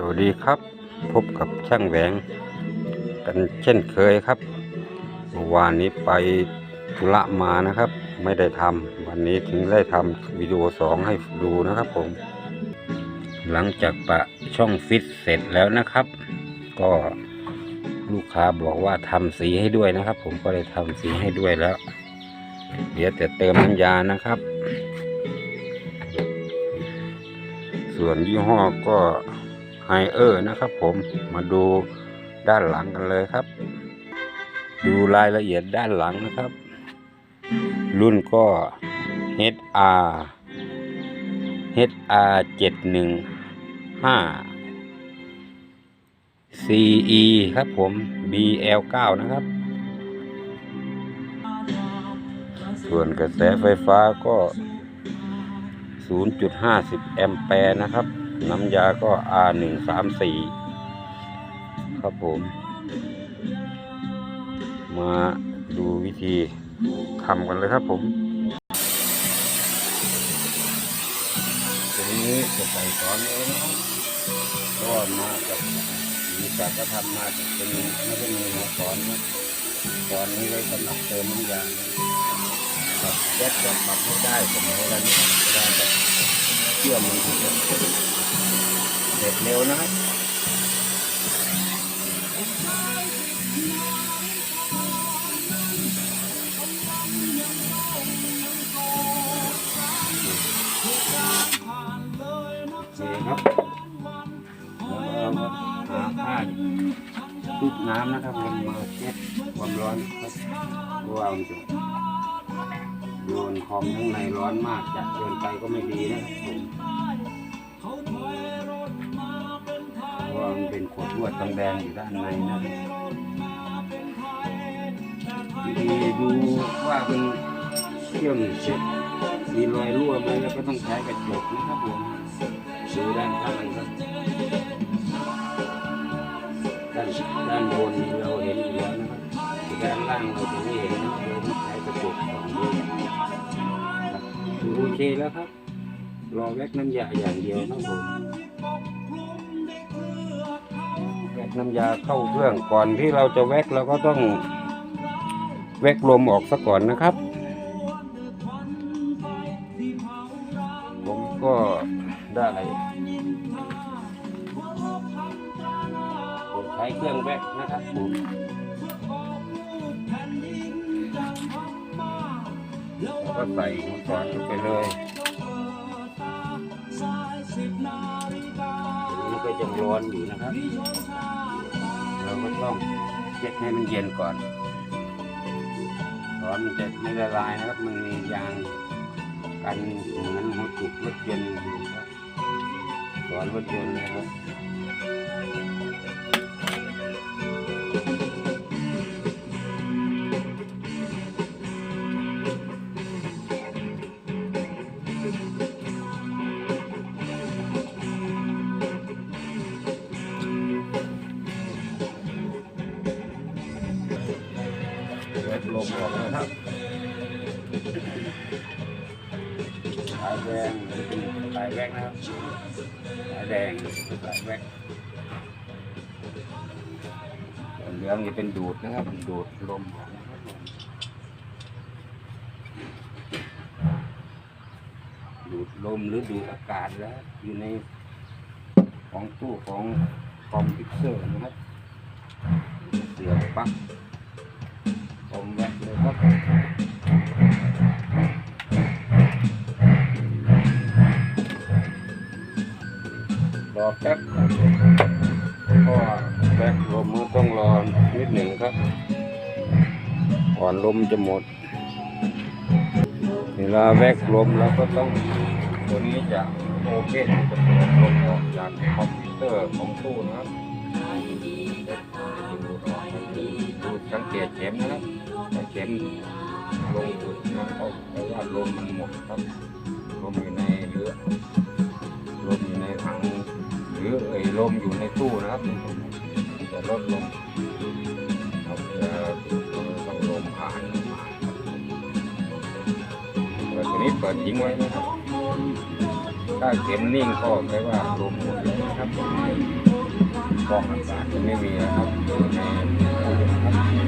สวัสดีครับ พบกับช่างแหวง กันเช่นเคยครับเมื่อวานนี้ไปธุระมานะครับ ไม่ได้ทำวันนี้ถึงได้ทำวิดีโอสองให้ดูนะครับผม หลังจากปะช่องฟิตเสร็จแล้วนะครับ ก็ลูกค้าบอกว่าทำสีให้ด้วยนะครับ ผมก็เลยทำสีให้ด้วยแล้ว เดี๋ยวจะเติมน้ำยานะครับ ส่วนยี่ห้อก็ ไฮเออร์นะครับผมมาดูด้านหลังกันเลยครับ ดูรายละเอียดด้านหลังนะครับ รุ่นก็ HR HR 715 CE ครับผม BL 9 นะครับ ส่วนกระแสไฟฟ้าก็ 0.50 แอมแปร์นะครับ น้ำยาก็ R134 ครับผม มาดูวิธีทำกันเลยครับผมทีนี้จะใส่สอนเองนะก็มากับมีศาสตร์ก็ทำมาจากเป็นไม่ได้มีหัวสอนนะสอนนี้ไว้สำหรับเติมน้ำยานะครับแยกจะปรับไม่ได้เสมอกันไม่ได้แบบ เชื่อมันเสร็จเร็วนะครับครับแล้วก็หาผ้าชุบน้ำนะครับลงมาเช็ดความร้อนครับเพราะว่ามันจะ โดนคอมข้างในร้อนมากจัดเกินไปก็ไม่ดีนะครับผมเพราะว่ามันเป็นขวดลวดแดงอยู่ด้านในนะครับวิธีดูว่าเป็นเชื่อมเสร็จมีรอยรั่วไหมแล้วก็ต้องใช้กระจกนะครับผมดูด้านข้างครับด้านด้านบนเราเห็นอยู่แล้วนะครับด้านล่างเราจะไม่เห็นนะครับ โอเคแล้วครับ รอแวกน้ำยาอย่างเดียวนะผมแวกน้ำยาเข้าเครื่องก่อนที่เราจะแวกเราก็ต้องแวกลมออกซะก่อนนะครับ ผมก็ได้ผมใช้เครื่องแวกนะครับผม ก็ใส่หัวสอนลงไปเลยอันก็ยังร้อนอยู่นะครับ เราก็ต้องเช็คให้มันเย็นก่อนร้อนมันจะไม่ละลายนะครับมันมียางกันเหมือนหัวจุกรถยนต์อยู่ครับสอนรถยนต์นะครับายแดงสายแวกนะครับสายแดงสายแวกส่วนเหลืองจะเป็นดูดนะครับ ดูดลมดูดลมหรือดูดอากาศแล้ว อยู่ในของตู้ของคอมพิวเตอร์นะครับเสียบปั๊กคอมแวกเลยครับ รอแป๊บเพราะว่าแบกลมมันต้องรอนิดหนึ่งครับ ก่อนลมจะหมด เวลาแวกลมเราก็ต้องตัวนี้จะโอเคจะเปิดลมออกจากคอมพิวเตอร์ของตู้นะครับดูดออดูดสังเกตเข็มนะครับเข็มลงสุดมันก็แปลว่าลมมันหมดครับลมอยู่ในเรือลมอยู่ในถัง หรือเอ่ยลมอยู่ในตู้นะครับจะลดลงเราจะต้องลมผ่านมาแต่ทีนี้เปิดทิ้งไว้นะครับ ถ้าเข็มนิ่งก็แปลว่าลมหมดแล้วนะครับกล้องอากาศจะไม่มีนะครับในตู้เย็นครับ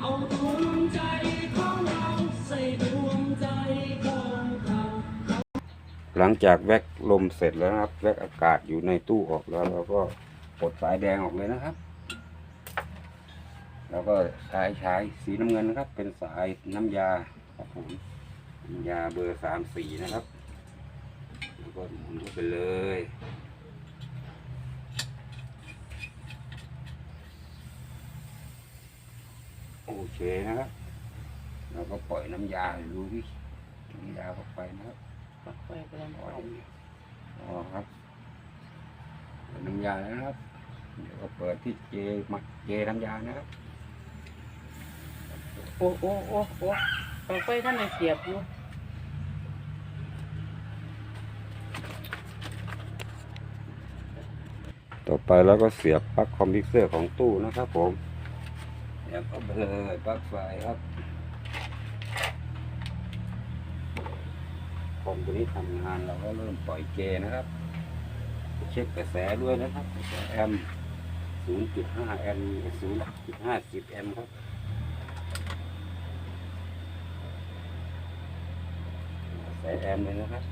เอาดวงใจของเราใส่ดวงใจของเขาหลังจากแว็กลมเสร็จแล้วนะครับ แว็กอากาศอยู่ในตู้ออกแล้วเราก็ปลดสายแดงออกเลยนะครับ แล้วก็สายฉายสีน้ำเงินนะครับ เป็นสายน้ำยาครับผมน้ำยาเบอร์สามสี่นะครับ ก็หมุนเข้าไปเลยโอเคนะครับเราก็ปล่อยน้ำยาดูที่น้ำยาเข้าไปนะครับปักไฟไปแล้วปล่อยอ๋อครับเปิดน้ำยาแล้วนะครับเดี๋ยวก็เปิดที่เจมักเจน้ำยานะครับโอ้โอ้โอ้โอ้ปักไฟท่านในเสียบอยู่ ต่อไปเราก็เสียบปลั๊กคอมพิวเตอร์ของตู้นะครับผมเสียบเข้าไปเลยปลั๊กไฟครับคอมตัวนี้ทำงานเราก็เริ่มปล่อยเจนะครับ เช็คกระแสด้วยนะครับกระแสแอมป์0.5แอมป์0.50แอมครับใส่แสแอมเลยนะครับ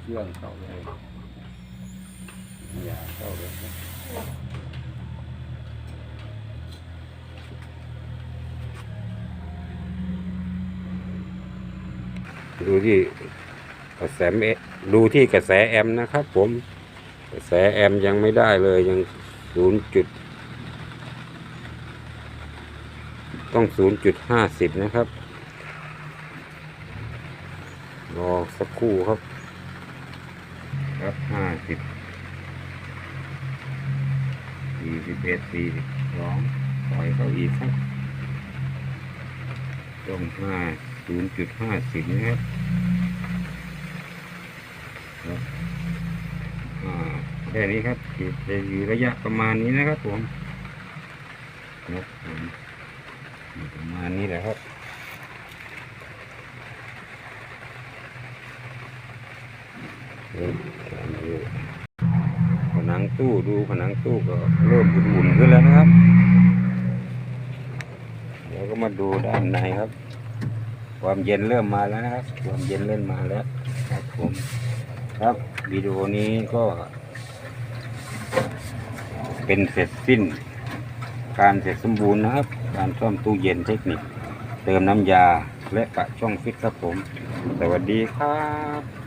เครื่องเข้าเลย อย่าเข้าเลยดูที่กระแสเมดูที่กระแสแอมนะครับผมกระแสแอมยังไม่ได้เลยยังศูนย์จุด ต้องศูนย์จุดห้าสิบนะครับ รอสักครู่ครับ ครับห้าสิบ สี่สิบเอ็ดสี่สิบสองปล่อยเขาอีกครับต้องห้าศูนย์จุดห้าสิบนะครับครับอ่าแค่นี้ครับจะอยู่ระยะประมาณนี้นะครับผมยกประมาณนี้แหละครับ เริ่มแข็งอยู่ผ นังตู้ดูผนังตู้ก็เริ่มอุ่นๆขึ้นแล้วนะครับ เดี๋ยวก็มาดูด้านในครับ ความเย็นเริ่มมาแล้วนะครับ ความเย็นเริ่มมาแล้วครับผมครับวิดีโอนี้ก็ เป็นเสร็จสิ้น การเสร็จสมบูรณ์นะครับ การซ่อมตู้เย็นเทคนิค เติมน้ำยาและปะช่องฟิตครับผม สวัสดีครับ